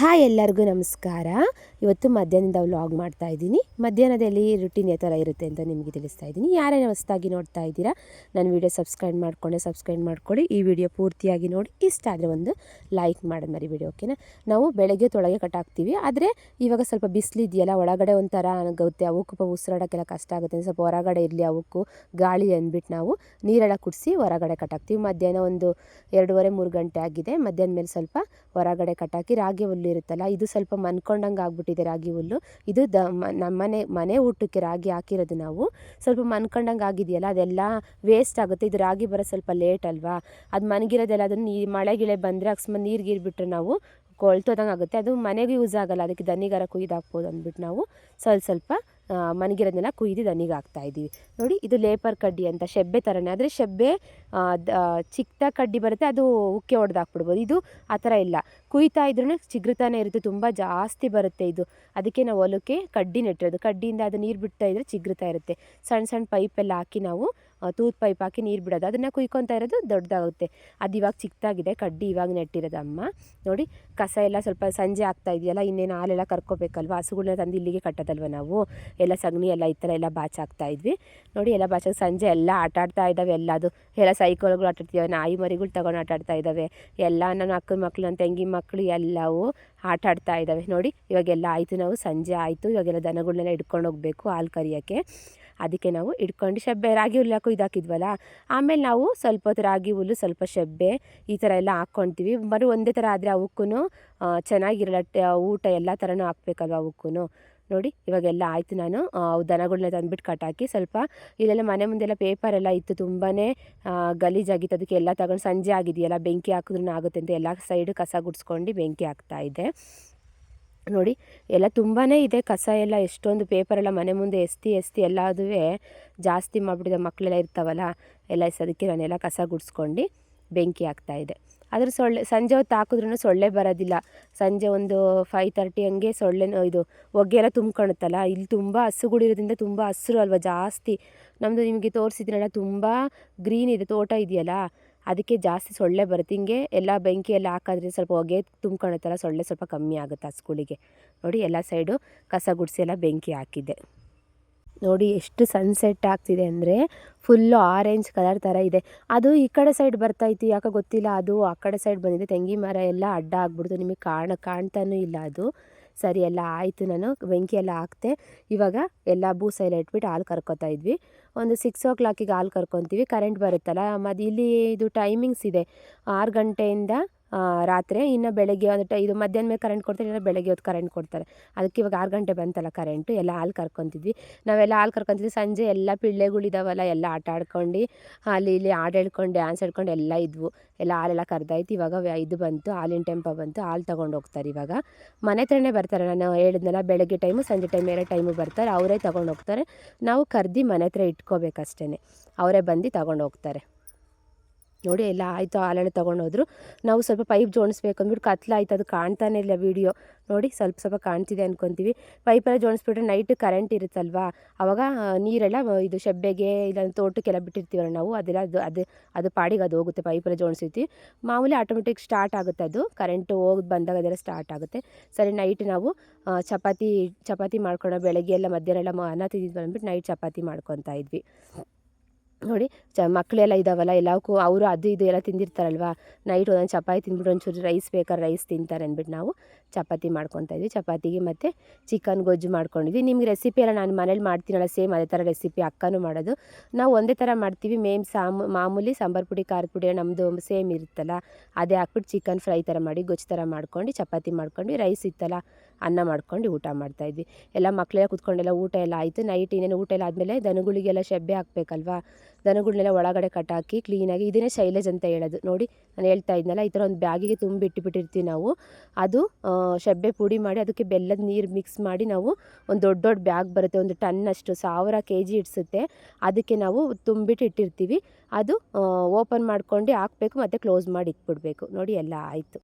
Hi ಎಲ್ಲರಿಗೂ ನಮಸ್ಕಾರ. ಇವತ್ತು ಮಧ್ಯಾಹ್ನದಿಂದ ವ್ಲಾಗ್ ಮಾಡ್ತಾ ಇದ್ದೀನಿ. ಮಧ್ಯಾಹ್ನದಲ್ಲಿ ರುಟೀನ್ ಯಾವ ಥರ ಇರುತ್ತೆ ಅಂತ ನಿಮಗೆ ತಿಳಿಸ್ತಾ ಇದ್ದೀನಿ. ಯಾರೇ ಹೊಸದಾಗಿ ನೋಡ್ತಾ ಇದ್ದೀರಾ, ನನ್ನ ವೀಡಿಯೋ ಸಬ್ಸ್ಕ್ರೈಬ್ ಮಾಡಿಕೊಂಡೆ ಸಬ್ಸ್ಕ್ರೈಬ್ ಮಾಡ್ಕೊಳ್ಳಿ. ಈ ವಿಡಿಯೋ ಪೂರ್ತಿಯಾಗಿ ನೋಡಿ, ಇಷ್ಟ ಆದರೆ ಒಂದು ಲೈಕ್ ಮಾಡೋದು ಮರಿ ವಿಡಿಯೋ ಓಕೆನಾ ನಾವು ಬೆಳಗ್ಗೆ ತೊಳಗೆ ಕಟ್ಟಾಕ್ತೀವಿ ಆದರೆ ಇವಾಗ ಸ್ವಲ್ಪ ಬಿಸಿಲಿದೆಯಲ್ಲ ಒಳಗಡೆ ಒಂಥರ ಆಗುತ್ತೆ ಅವಕ್ಕೂ ಪಾಪ ಉಸಿರಾಡೋಕ್ಕೆಲ್ಲ ಕಷ್ಟ ಆಗುತ್ತೆ. ಸ್ವಲ್ಪ ಹೊರಗಡೆ ಇರಲಿ, ಅವಕ್ಕೂ ಗಾಳಿ ಅಂದ್ಬಿಟ್ಟು ನಾವು ನೀರೆಲ್ಲ ಕುಡಿಸಿ ಹೊರಗಡೆ ಕಟ್ಟಾಕ್ತೀವಿ ಮಧ್ಯಾಹ್ನ ಒಂದು ಎರಡೂವರೆ ಮೂರು ಗಂಟೆ ಆಗಿದೆ. ಮಧ್ಯಾಹ್ನ ಮೇಲೆ ಸ್ವಲ್ಪ ಹೊರಗಡೆ ಕಟ್ಟಾಕಿ ರಾಗಿ ಹುಲ್ಲು ಇರುತ್ತಲ್ಲ, ಇದು ಸ್ವಲ್ಪ ಮನ್ಕೊಂಡಂಗೆ ಆಗ್ಬಿಟ್ಟಿದೆ ರಾಗಿ ಹುಲ್ಲು. ಇದು ದ ನಮ್ಮನೆ ಮನೆ ಊಟಕ್ಕೆ ರಾಗಿ ಹಾಕಿರೋದು ನಾವು. ಸ್ವಲ್ಪ ಮನ್ಕೊಂಡಂಗೆ ಆಗಿದೆಯಲ್ಲ, ಅದೆಲ್ಲ ವೇಸ್ಟ್ ಆಗುತ್ತೆ. ಇದು ರಾಗಿ ಬರೋ ಸ್ವಲ್ಪ ಲೇಟ್ ಅಲ್ವಾ? ಅದು ಮನಗಿರೋದೆಲ್ಲ ಅದನ್ನು ನೀ ಮಳೆ ಗಿಳೆ ಬಂದರೆ ಅಕಸ್ಮಾತ್ ನೀರು ಗೀರ್ಬಿಟ್ರೆ ನಾವು ಕೊಳ್ತೋದಂಗೆ ಆಗುತ್ತೆ. ಅದು ಮನೆಗೆ ಯೂಸ್ ಆಗಲ್ಲ, ಅದಕ್ಕೆ ದನಿಗಾರ ಕುಯ್ದು ಹಾಕ್ಬೋದು ಅಂದ್ಬಿಟ್ಟು ನಾವು. ಸ್ವಲ್ಪ ಸ್ವಲ್ಪ ಮನಗಿರೋದನ್ನೆಲ್ಲ ಕುಯ್ದು ದನಿಗೆ ಹಾಕ್ತಾ ಇದ್ದೀವಿ. ನೋಡಿ, ಇದು ಲೇಪರ್ ಕಡ್ಡಿ ಅಂತ, ಶೆಬ್ಬೆ ಥರನೇ ಆದರೆ ಶೆಬ್ಬೆ ಚಿಕ್ಕ ಕಡ್ಡಿ ಬರುತ್ತೆ, ಅದು ಉಕ್ಕೆ ಹೊಡೆದು ಹಾಕ್ಬಿಡ್ಬೋದು. ಇದು ಆ ಥರ ಇಲ್ಲ. ಕುಯ್ತಾ ಇದ್ರೂ ಚಿಗ್ರತಾನೆ ಇರುತ್ತೆ, ತುಂಬ ಜಾಸ್ತಿ ಬರುತ್ತೆ ಇದು. ಅದಕ್ಕೆ ನಾವು ಹೊಲಕ್ಕೆ ಕಡ್ಡಿ ನೆಟ್ಟಿರೋದು. ಕಡ್ಡಿಯಿಂದ ಅದು ನೀರು ಬಿಡ್ತಾ ಇದ್ರೆ ಚಿಗ್ರತಾ ಇರುತ್ತೆ. ಸಣ್ಣ ಸಣ್ಣ ಪೈಪೆಲ್ಲ ಹಾಕಿ ನಾವು ತೂತ್ ಪೈಪ್ ಹಾಕಿ ನೀರು ಬಿಡೋದು. ಅದನ್ನು ಕುಯ್ಕೊತಾ ಇರೋದು ದೊಡ್ಡದಾಗುತ್ತೆ. ಅದು ಇವಾಗ ಚಿಕ್ಕದಾಗಿದೆ. ಕಡ್ಡಿ ಇವಾಗ ನೆಟ್ಟಿರೋದಮ್ಮ ನೋಡಿ, ಕಸ ಎಲ್ಲ ಸ್ವಲ್ಪ ಸಂಜೆ ಆಗ್ತಾ ಇದೆಯಲ್ಲ, ಇನ್ನೇನು ಹಾಲೆಲ್ಲ ಕರ್ಕೋಬೇಕಲ್ವ? ಹಸುಗಳನ್ನ ತಂದು ಇಲ್ಲಿಗೆ ಕಟ್ಟೋದಲ್ವ ನಾವು? ಎಲ್ಲ ಸಗಣಿ ಎಲ್ಲ ಈ ಥರ ಎಲ್ಲ ಬಾಚಾಕ್ತಾ ಇದ್ವಿ. ನೋಡಿ, ಎಲ್ಲ ಬಾಚಾಗಿ ಸಂಜೆ ಎಲ್ಲ ಆಟ ಆಡ್ತಾ ಇದ್ದಾವೆ ಎಲ್ಲ ಅದು ಎಲ್ಲ ಸೈಕಲ್ಗಳು ಆಟಾಡ್ತೀವಿ ನಾಯಿ ಮರಿಗಳು ತಗೊಂಡು ಆಟ ಆಡ್ತಾ ಇದ್ದಾವೆ. ಎಲ್ಲ ನನ್ನ ಅಕ್ಕನ ಮಕ್ಕಳು ನನ್ನ ತಂಗಿ ಮಕ್ಕಳು ಎಲ್ಲವೂ ಆಟ ಆಡ್ತಾ ಇದ್ದಾವೆ. ನೋಡಿ, ಇವಾಗೆಲ್ಲ ಆಯಿತು ನಾವು, ಸಂಜೆ ಆಯಿತು. ಇವಾಗೆಲ್ಲ ದನಗಳನ್ನೆಲ್ಲ ಇಟ್ಕೊಂಡು ಹೋಗಬೇಕು ಹಾಲು ಕರಿಯೋಕ್ಕೆ. ಅದಕ್ಕೆ ನಾವು ಇಟ್ಕೊಂಡು ಶೆಬ್ಬೆ, ರಾಗಿ ಹುಲ್ಲು ಹಾಕೋ ಇದಾಕಿದ್ವಲ್ಲ, ಆಮೇಲೆ ನಾವು ಸ್ವಲ್ಪ ಹೊತ್ತು ರಾಗಿ ಹುಲ್ಲು, ಸ್ವಲ್ಪ ಶೆಬ್ಬೆ ಈ ಥರ ಎಲ್ಲ ಹಾಕ್ಕೊಳ್ತೀವಿ ಬರೀ ಒಂದೇ ಥರ ಆದರೆ ಅವಕ್ಕೂ ಚೆನ್ನಾಗಿರಲ್ಲ ಊಟ ಎಲ್ಲ ಥರನೂ ಹಾಕ್ಬೇಕಲ್ವ ಅವಕ್ಕೂ ನೋಡಿ, ಇವಾಗೆಲ್ಲ ಆಯಿತು ನಾನು ದನಗಳನ್ನ ತಂದುಬಿಟ್ಟು ಕಟ್ಟಾಕಿ ಸ್ವಲ್ಪ ಇಲ್ಲೆಲ್ಲ ಮನೆ ಮುಂದೆಲ್ಲ ಪೇಪರ್ ಎಲ್ಲ ಇತ್ತು ತುಂಬಾ ಗಲೀಜಾಗಿತ್ತು. ಅದಕ್ಕೆ ಎಲ್ಲ ತಗೊಂಡು ಸಂಜೆ ಆಗಿದೆಯಲ್ಲ, ಬೆಂಕಿ ಹಾಕಿದ್ರೂ ಆಗುತ್ತೆ ಅಂತ ಎಲ್ಲ ಸೈಡು ಕಸ ಗುಡಿಸ್ಕೊಂಡು ಬೆಂಕಿ ಹಾಕ್ತಾಯಿದ್ದೆ ನೋಡಿ, ಎಲ್ಲ ತುಂಬಾ ಇದೆ ಕಸ ಎಲ್ಲ, ಎಷ್ಟೊಂದು ಪೇಪರೆಲ್ಲ ಮನೆ ಮುಂದೆ ಎಸ್ತಿ ಎಸ್ತಿ ಅದುವೇ ಜಾಸ್ತಿ ಮಾಡಿಬಿಟ್ಟಿದೆ ಮಕ್ಕಳೆಲ್ಲ ಇರ್ತಾವಲ್ಲ, ಎಲ್ಲ ಎಸೋದಕ್ಕೆ ನಾನೆಲ್ಲ ಕಸ ಗುಡಿಸ್ಕೊಂಡು ಬೆಂಕಿ ಹಾಕ್ತಾಯಿದ್ದೆ ಅದ್ರ ಸೊಳ್ಳೆ, ಸಂಜೆ ಹೊತ್ತು ಹಾಕಿದ್ರೂ ಸೊಳ್ಳೆ ಬರೋದಿಲ್ಲ. ಸಂಜೆ ಒಂದು ಫೈ ತರ್ಟಿ ಹಂಗೆ ಸೊಳ್ಳೆ, ಇದು ಒಗ್ಗೆ ಎಲ್ಲ ತುಂಬ್ಕೊಳುತ್ತಲ್ಲ ಇಲ್ಲಿ ತುಂಬ ಹಸುಗಳಿರೋದ್ರಿಂದ ತುಂಬ ಹಸಿರು ಅಲ್ವಾ ಜಾಸ್ತಿ. ನಮ್ಮದು ನಿಮಗೆ ತೋರಿಸಿದ್ರಲ್ಲ ತುಂಬ ಗ್ರೀನ್ ಇದೆ, ತೋಟ ಇದೆಯಲ್ಲ ಅದಕ್ಕೆ ಜಾಸ್ತಿ ಸೊಳ್ಳೆ ಬರುತ್ತೆ. ಹಿಂಗೆ ಎಲ್ಲ ಬೆಂಕಿ ಎಲ್ಲ ಹಾಕಿದ್ರೆ ಸ್ವಲ್ಪ ಹೊಗೆ ತುಂಬ್ಕೊಳುತ್ತಲ್ಲ ಸೊಳ್ಳೆ ಸ್ವಲ್ಪ ಕಮ್ಮಿ ಆಗುತ್ತೆ ಹಸುಗಳಿಗೆ ನೋಡಿ ಎಲ್ಲ ಸೈಡು ಕಸ ಗುಡಿಸಿ ಎಲ್ಲ ಬೆಂಕಿ ಹಾಕಿದ್ದೆ ನೋಡಿ ಎಷ್ಟು ಸನ್ಸೆಟ್ ಆಗ್ತಿದೆ ಅಂದರೆ ಫುಲ್ಲು ಆರೆಂಜ್ ಕಲರ್ ಥರ ಇದೆ. ಅದು ಈ ಕಡೆ ಸೈಡ್ ಬರ್ತಾಯಿತ್ತು ಯಾಕೆ ಗೊತ್ತಿಲ್ಲ. ಅದು ಆ ಕಡೆ ಸೈಡ್ ಬಂದಿದೆ. ತೆಂಗಿನ ಮರ ಎಲ್ಲ ಅಡ್ಡ ಆಗ್ಬಿಡ್ತು. ನಿಮಗೆ ಕಾಣ, ಕಾಣ್ತಾನೂ ಇಲ್ಲ ಅದು. ಸರಿ ಎಲ್ಲ ಆಯಿತು, ನಾನು ಬೆಂಕಿ ಎಲ್ಲ ಹಾಕ್ತೆ. ಇವಾಗ ಎಲ್ಲ ಬೂಸ ಎಲ್ಲ ಇಟ್ಬಿಟ್ಟು ಹಾಲು ಕರ್ಕೊತಾ ಇದ್ವಿ. ಒಂದು ಸಿಕ್ಸ್ ಓ ಕ್ಲಾಕಿಗೆ ಹಾಲು ಕರ್ಕೊತೀವಿ. ಕರೆಂಟ್ ಬರುತ್ತಲ್ಲ ಮತ್ತು ಇಲ್ಲಿ ಇದು ಟೈಮಿಂಗ್ಸ್ ಇದೆ. ಆರು ಗಂಟೆಯಿಂದ ರಾತ್ರಿ ಇನ್ನು ಬೆಳಗ್ಗೆ ಒಂದು ಇದು ಮಧ್ಯಾಹ್ನ ಮೇಲೆ ಕರೆಂಟ್ ಕೊಡ್ತಾರೆ, ಇಲ್ಲ ಬೆಳಗ್ಗೆ ಹೊತ್ತು ಕರೆಂಟ್ ಕೊಡ್ತಾರೆ. ಅದಕ್ಕೆ ಇವಾಗ ಆರು ಗಂಟೆ ಬಂತಲ್ಲ ಕರೆಂಟು ಎಲ್ಲ ಹಾಲು ಕರ್ಕೊತಿದ್ವಿ. ನಾವೆಲ್ಲ ಹಾಲು ಕರ್ಕೊತಿದ್ವಿ. ಸಂಜೆ ಎಲ್ಲ ಪಿಳ್ಳೆಗಳಿದಾವಲ್ಲ ಎಲ್ಲ ಆಟ ಆಡ್ಕೊಂಡು, ಅಲ್ಲಿ ಇಲ್ಲಿ ಹಾಡು ಹೇಳ್ಕೊಂಡು ಡ್ಯಾನ್ಸ್ ಹೇಳ್ಕೊಂಡು ಎಲ್ಲ ಇದ್ವು. ಎಲ್ಲ ಹಾಲೆಲ್ಲ ಕರೆದಾಯ್ತು. ಇವಾಗ ಇದು ಬಂತು, ಹಾಲಿನ ಟೆಂಪ ಬಂತು, ಹಾಲು ತೊಗೊಂಡು ಹೋಗ್ತಾರೆ ಇವಾಗ. ಮನೆ ಹತ್ರನೇ ಬರ್ತಾರೆ. ನಾನು ಹೇಳಿದ್ನಲ್ಲ, ಬೆಳಗ್ಗೆ ಟೈಮು ಸಂಜೆ ಟೈಮ್ ಎರಡು ಟೈಮು ಬರ್ತಾರೆ. ಅವರೇ ತೊಗೊಂಡು ಹೋಗ್ತಾರೆ. ನಾವು ಕರ್ದು ಮನೆ ಹತ್ರ ಇಟ್ಕೋಬೇಕಷ್ಟೇ ಅವರೇ ಬಂದು ತಗೊಂಡು ಹೋಗ್ತಾರೆ. ನೋಡಿ ಎಲ್ಲ ಆಯಿತು, ಹಾಲೆಲ್ಲ ತೊಗೊಂಡೋದ್ರು. ನಾವು ಸ್ವಲ್ಪ ಪೈಪ್ ಜೋಡಿಸ್ಬೇಕು ಅಂದ್ಬಿಟ್ಟು ಕತ್ಲಾಯ್ತು ಅದು ಕಾಣ್ತಾನೆ ಇಲ್ಲ ವೀಡಿಯೋ ನೋಡಿ ಸ್ವಲ್ಪ ಸ್ವಲ್ಪ ಕಾಣ್ತಿದೆ ಅನ್ಕೊತೀವಿ. ಪೈಪೆಲ್ಲ ಜೋಡಿಸ್ಬಿಟ್ರೆ ನೈಟ್ ಕರೆಂಟ್ ಇರುತ್ತಲ್ವಾ? ಅವಾಗ ನೀರೆಲ್ಲ ಇದು ಶೆಬ್ಬೆಗೆ ಇಲ್ಲ ತೋಟಕ್ಕೆಲ್ಲ ಬಿಟ್ಟಿರ್ತೀವಲ್ಲ ನಾವು, ಅದೆಲ್ಲ ಅದು ಅದು ಅದು ಪಾಡಿಗೆ ಅದು ಹೋಗುತ್ತೆ ಪೈಪೆಲ್ಲ ಜೋಡಿಸಿರ್ತೀವಿ. ಮಾಮೂಲಿ ಆಟೋಮೆಟಿಕ್ ಸ್ಟಾರ್ಟ್ ಆಗುತ್ತೆ ಅದು. ಕರೆಂಟು ಹೋಗಿ ಬಂದಾಗ ಅದೆಲ್ಲ ಸ್ಟಾರ್ಟ್ ಆಗುತ್ತೆ. ಸರಿ ನೈಟ್ ನಾವು ಚಪಾತಿ ಚಪಾತಿ ಮಾಡ್ಕೊಂಡು ಬೆಳಗ್ಗೆ ಎಲ್ಲ ಮಧ್ಯಾಹ್ನ ಎಲ್ಲ ಅನ್ನ ತಿಂದಿದ್ವಿ ಅಂದ್ಬಿಟ್ಟು ನೈಟ್ ಚಪಾತಿ ಮಾಡ್ಕೊತಾ ಇದ್ವಿ. ನೋಡಿ, ಚ ಮಕ್ಕಳೆಲ್ಲ ಇದಾವಲ್ಲ ಎಲ್ಲವಕ್ಕೂ ಅವರು ಅದು ಇದು ಎಲ್ಲ ತಿಂದಿರ್ತಾರಲ್ವ? ನೈಟ್ ಒಂದೊಂದು ಚಪಾತಿ ತಿಂದ್ಬಿಟ್ಟು ಒಂಚೂರು ರೈಸ್ ಬೇಕಾದ್ರೆ ರೈಸ್ ತಿಂತಾರೆ ಅಂದ್ಬಿಟ್ಟು ನಾವು ಚಪಾತಿ ಮಾಡ್ಕೊತಾ ಇದ್ವಿ. ಚಪಾತಿಗೆ ಮತ್ತು ಚಿಕನ್ ಗೊಜ್ಜು ಮಾಡ್ಕೊಂಡಿದ್ವಿ. ನಿಮ್ಗೆ ರೆಸಿಪಿ ಎಲ್ಲ ನಾನು ಮನೇಲಿ ಮಾಡ್ತೀನಲ್ಲ ಸೇಮ್ ಅದೇ ಥರ ರೆಸಿಪಿ ಅಕ್ಕನೂ ಮಾಡೋದು. ನಾವು ಒಂದೇ ಥರ ಮಾಡ್ತೀವಿ. ಮೇಮ್ ಸಾಮು, ಮಾಮೂಲಿ ಸಾಂಬಾರು ಪುಡಿ, ಖಾರದ ಪುಡಿ ನಮ್ಮದು ಸೇಮ್ ಇರುತ್ತಲ್ಲ, ಅದೇ ಹಾಕ್ಬಿಟ್ಟು ಚಿಕನ್ ಫ್ರೈ ಥರ ಮಾಡಿ, ಗೊಜ್ಜು ಥರ ಮಾಡ್ಕೊಂಡು, ಚಪಾತಿ ಮಾಡ್ಕೊಂಡು ರೈಸ್ ಇತ್ತಲ್ಲ ಅನ್ನ ಮಾಡ್ಕೊಂಡು ಊಟ ಮಾಡ್ತಾಯಿದ್ವಿ ಎಲ್ಲ ಮಕ್ಕಳೆಲ್ಲ ಕುತ್ಕೊಂಡೆಲ್ಲ ಊಟ ಎಲ್ಲ ಆಯಿತು. ನೈಟ್ ಇನ್ನೇನು ಊಟ ಎಲ್ಲ ಆದಮೇಲೆ ದನಗಳಿಗೆಲ್ಲ ಶಬ್ಬೆ ಹಾಕಬೇಕಲ್ವಾ? ದನಗಳನ್ನೆಲ್ಲ ಒಳಗಡೆ ಕಟ್ಟಾಕಿ ಕ್ಲೀನಾಗಿ ಇದನ್ನೇ ಶೈಲೇಜ್ ಅಂತ ಹೇಳೋದು. ನೋಡಿ, ನಾನು ಹೇಳ್ತಾ ಇದ್ನಲ್ಲ, ಈ ಥರ ಒಂದು ಬ್ಯಾಗಿಗೆ ತುಂಬಿ ಇಟ್ಟುಬಿಟ್ಟಿರ್ತೀವಿ ನಾವು. ಅದು ಶೆಬ್ಬೆ ಪುಡಿ ಮಾಡಿ ಅದಕ್ಕೆ ಬೆಲ್ಲದ ನೀರು ಮಿಕ್ಸ್ ಮಾಡಿ ನಾವು ಒಂದು ದೊಡ್ಡ ದೊಡ್ಡ ಬ್ಯಾಗ್ ಬರುತ್ತೆ. ಒಂದು ಟನ್ನಷ್ಟು ಸಾವಿರ ಕೆ ಜಿ ಇಡ್ಸುತ್ತೆ. ಅದಕ್ಕೆ ನಾವು ತುಂಬಿಟ್ಟು ಇಟ್ಟಿರ್ತೀವಿ. ಅದು ಓಪನ್ ಮಾಡ್ಕೊಂಡು ಹಾಕ್ಬೇಕು, ಮತ್ತು ಕ್ಲೋಸ್ ಮಾಡಿ ಇಟ್ಬಿಡ್ಬೇಕು. ನೋಡಿ, ಎಲ್ಲ ಆಯಿತು.